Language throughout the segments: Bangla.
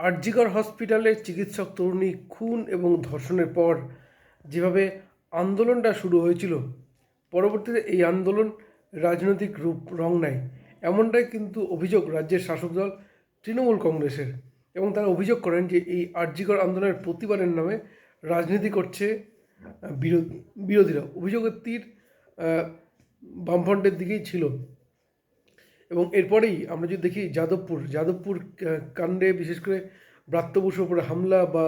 আরজিকর হসপিটালে চিকিৎসক তরুণী খুন এবং ধর্ষণের পর যেভাবে আন্দোলনটা শুরু হয়েছিল, পরবর্তীতে এই আন্দোলন রাজনৈতিক রূপ রং নেয়। এমনটাই কিন্তু অভিযোগ রাজ্যের শাসক দল তৃণমূল কংগ্রেসের এবং তারা অভিযোগ করেন যে এই আরজিকর আন্দোলনের প্রতিবাদের নামে রাজনীতি করছে বিরোধী বিরোধীরা। অভিযোগের তীর বামফ্রন্টের দিকেই ছিল। এবং এরপরেই আমরা যদি দেখি যাদবপুর যাদবপুর কাণ্ডে বিশেষ করে ব্রাত্য বসুর উপরে হামলা বা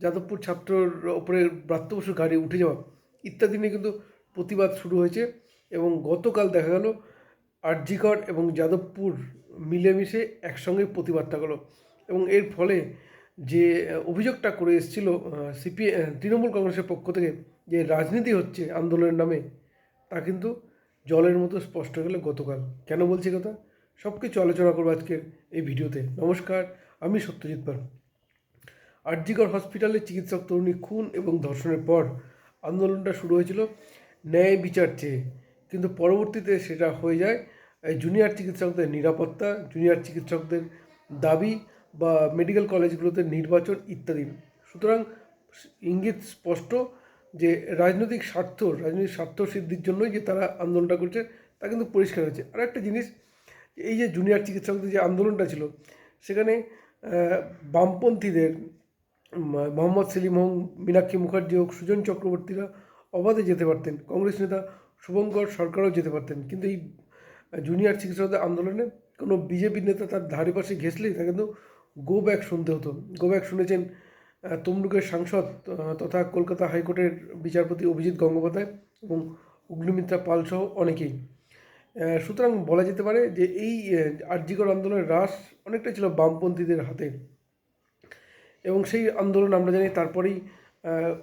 যাদবপুর ছাত্রর উপরে ব্রাত্য বসুর গাড়ি উঠে যাওয়া ইত্যাদি নিয়ে কিন্তু প্রতিবাদ শুরু হয়েছে এবং গতকাল দেখা গেল আরজিকর এবং যাদবপুর মিলেমিশে একসঙ্গে প্রতিবাদটা গেল এবং এর ফলে যে অভিযোগটা করে এসেছিল সিপি তৃণমূল কংগ্রেসের পক্ষ থেকে যে রাজনীতি হচ্ছে আন্দোলনের নামে তা কিন্তু জলের মতো স্পষ্ট গেল গতকাল। কেন বলছি কথা? সব কিছু আলোচনা করব আজকের এই ভিডিওতে। নমস্কার, আমি সত্যজিৎ পাল। আরজিকর হসপিটালে চিকিৎসক তরুণী খুন এবং ধর্ষণের পর আন্দোলনটা শুরু হয়েছিল ন্যায় বিচার চেয়ে। কিন্তু পরবর্তীতে সেটা হয়ে যায় জুনিয়র চিকিৎসকদের নিরাপত্তা, জুনিয়র চিকিৎসকদের দাবি বা মেডিকেল কলেজগুলোতে নির্বাচন ইত্যাদি। সুতরাং ইঙ্গিত স্পষ্ট যে রাজনৈতিক স্বার্থ রাজনৈতিক স্বার্থ সিদ্ধির জন্যই যে তারা আন্দোলনটা করছে, তা কিন্তু পরিষ্কার হয়েছে। আর একটা জিনিস, এই যে জুনিয়র চিকিৎসকদের যে আন্দোলনটা ছিল, সেখানে বামপন্থীদের মোহাম্মদ সেলিম হোক মীনাক্ষী মুখার্জি হোক, সুজন চক্রবর্তীরা অবাধে যেতে পারতেন। কংগ্রেস নেতা শুভঙ্কর সরকারও যেতে পারতেন। কিন্তু এই জুনিয়র চিকিৎসকদের আন্দোলনে কোনো বিজেপি নেতা তার ধারে পাশে ঘেসলেই তা কিন্তু গো ব্যাক শুনতে হতো। গো ব্যাক শুনেছেন তমলুকের সাংসদ তথা কলকাতা হাইকোর্টের বিচারপতি অভিজিৎ গঙ্গোপাধ্যায় এবং অগ্নিমিত্রা পাল সহ অনেকেই। সুতরাং বলা যেতে পারে যে এই আর্যিকর আন্দোলনের হ্রাস অনেকটা ছিল বামপন্থীদের হাতে। এবং সেই আন্দোলন আমরা জানি তারপরেই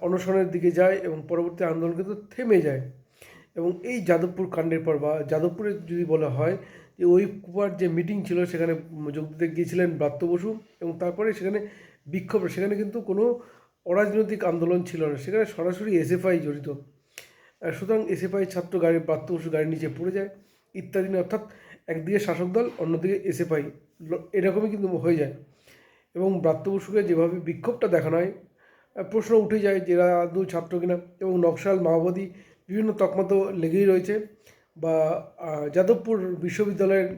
অনশনের দিকে যায় এবং পরবর্তী আন্দোলন কিন্তু থেমে যায়। এবং এই যাদবপুর কাণ্ডের পর বা যাদবপুরে যদি বলা হয় যে ওই কুপার যে মিটিং ছিল সেখানে যোগ দিতে গিয়েছিলেন ব্রাত্য বসু এবং তারপরে সেখানে বিক্ষোভ সেখানে কিন্তু কোনো অরাজনৈতিক আন্দোলন ছিল না। সেখানে সরাসরি এসএফআই জড়িত। সুতরাং এসএফআই ছাত্র গাড়ি ব্রাত্য বসু গাড়ির নিচে পড়ে যায়, ইত্যাদি অর্থাৎ একদিকে শাসক দল, অন্যদিকে এসএফআই। এরকমই কিন্তু হয়ে যায়। এবং ব্রাত্য বসুকে যেভাবে বিক্ষোভটা দেখানো হয় প্রশ্ন উঠে যায় যে এরা ছাত্র কিনা। এবং নকশাল, মাওবাদী বিভিন্ন তকমা তো লেগেই রয়েছে। বা যাদবপুর বিশ্ববিদ্যালয়ের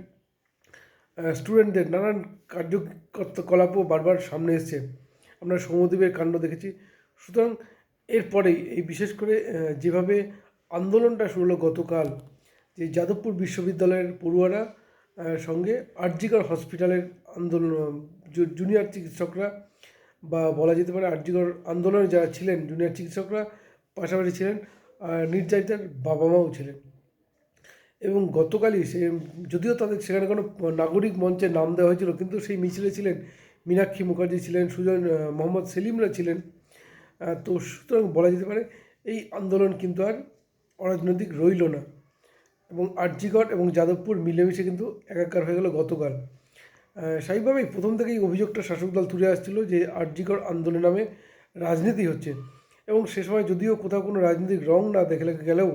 স্টুডেন্টদের নানান কার্যকলাপও বারবার সামনে এসছে। আমরা সৌমদ্বীপের কাণ্ড দেখেছি। সুতরাং এরপরেই এই বিশেষ করে যেভাবে আন্দোলনটা শুরু হলো গতকাল, যে যাদবপুর বিশ্ববিদ্যালয়ের পড়ুয়ারা সঙ্গে আরজিকর হসপিটালের আন্দোলন জুনিয়র চিকিৎসকরা বা বলা যেতে পারে আরজিকর আন্দোলনে যারা ছিলেন জুনিয়র চিকিৎসকরা পাশাপাশি ছিলেন নির্যাতিতার বাবা মাও ছিলেন। এবং গতকালই সে, যদিও তাদের সেখানে কোনো নাগরিক মঞ্চে নাম দেওয়া হয়েছিল, কিন্তু সেই মিছিলে ছিলেন মীনাক্ষী মুখার্জি ছিলেন, সুজন মোহাম্মদ সেলিমরা ছিলেন। তো সুতরাং বলা যেতে পারে, এই আন্দোলন কিন্তু আর অরাজনৈতিক রইল না। এবং আরজিগড় এবং যাদবপুর মিলেমিশে কিন্তু একাকার হয়ে গেল গতকাল। স্বাভাবিকভাবেই প্রথম থেকেই অভিযোগটা শাসক দল তুলে আসছিল যে আরজিগড় আন্দোলন নামে রাজনীতি হচ্ছে। এবং সে সময় যদিও কোথাও কোনো রাজনৈতিক রং না দেখলে গেলেও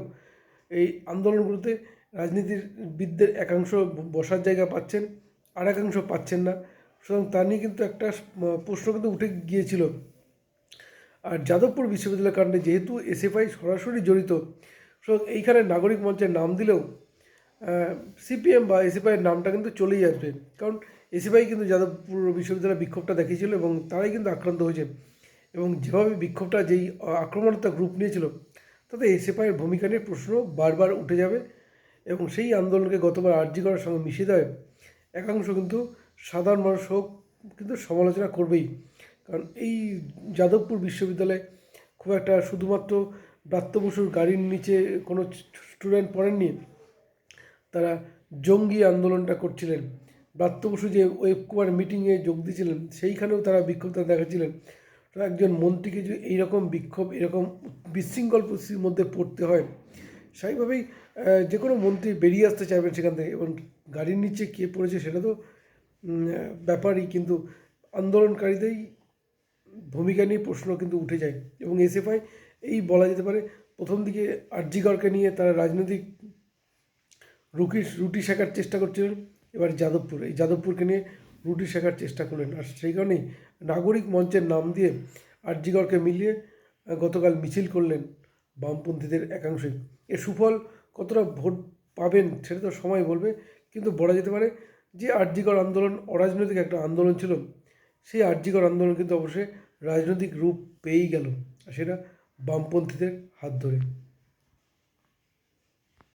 এই আন্দোলনগুলোতে রাজনীতিবিদদের একাংশ বসার জায়গা পাচ্ছেন, আর একাংশ পাচ্ছেন না। সুতরাং তা নিয়ে কিন্তু একটা প্রশ্ন কিন্তু উঠে গিয়েছিল। আর যাদবপুর বিশ্ববিদ্যালয় কাণ্ডে যেহেতু এসএফআই সরাসরি জড়িত, সুতরাং এইখানে নাগরিক মঞ্চের নাম দিলেও সিপিএম বা এসএফআইয়ের নামটা কিন্তু চলেই আসবে। কারণ এসএফআই কিন্তু যাদবপুর বিশ্ববিদ্যালয়ের বিক্ষোভটা দেখিয়েছিল এবং তারাই কিন্তু আক্রান্ত হয়েছে। এবং যেভাবে বিক্ষোভটা যেই আক্রমণাত্মক রূপ নিয়েছিল, তাতে এসএফআইয়ের ভূমিকা নিয়ে প্রশ্ন বারবার উঠে যাবে। এবং সেই আন্দোলনকে গতবার আর্জি করার সঙ্গে মিশিয়ে দেয় একাংশ কিন্তু সাধারণ মানুষ হোক কিন্তু সমালোচনা করবেই। কারণ এই যাদবপুর বিশ্ববিদ্যালয়ে খুব একটা শুধুমাত্র ব্রাত্য বসুর গাড়ির নিচে কোনো স্টুডেন্ট পড়েননি, তারা জঙ্গি আন্দোলনটা করছিলেন। ব্রাত্য বসু যে ওয়েব কুমার মিটিংয়ে যোগ দিয়েছিলেন, সেইখানেও তারা বিক্ষোভটা দেখাচ্ছিলেন। একজন মন্ত্রীকে যদি এইরকম বিক্ষোভ, এরকম বিশৃঙ্খল পরিস্থিতির মধ্যে পড়তে হয় স্বাভাবিকভাবেই যে কোনো মন্ত্রী বেরিয়ে আসতে চাইবেন সেখান থেকে এবং গাড়ির নিচে কে পড়েছে সেটা তো ব্যাপারই কিন্তু আন্দোলনকারীদেরই ভূমিকা নিয়ে প্রশ্ন কিন্তু উঠে যায় এবং এসএফআই এই বলা যেতে পারে প্রথম দিকে আরজিগড়কে নিয়ে তারা রাজনৈতিক রুটি রুটি শেখার চেষ্টা করছিলেন, এবার যাদবপুর, এই যাদবপুরকে নিয়ে রুটি শেখার চেষ্টা করলেন। আর সেই কারণেই নাগরিক মঞ্চের নাম দিয়ে আরজিগড়কে মিলিয়ে গতকাল মিছিল করলেন বামপন্থীদের একাংশই। এর সুফল কতটা ভোট পাবেন সেটা তো সময় বলবে, কিন্তু বলা যেতে পারে যে আর্যিকর আন্দোলন অরাজনৈতিক একটা আন্দোলন ছিল, সেই আর্যিকর আন্দোলন কিন্তু অবশ্যই রাজনৈতিক রূপ পেয়েই গেল সেটা বামপন্থীদের হাত ধরে।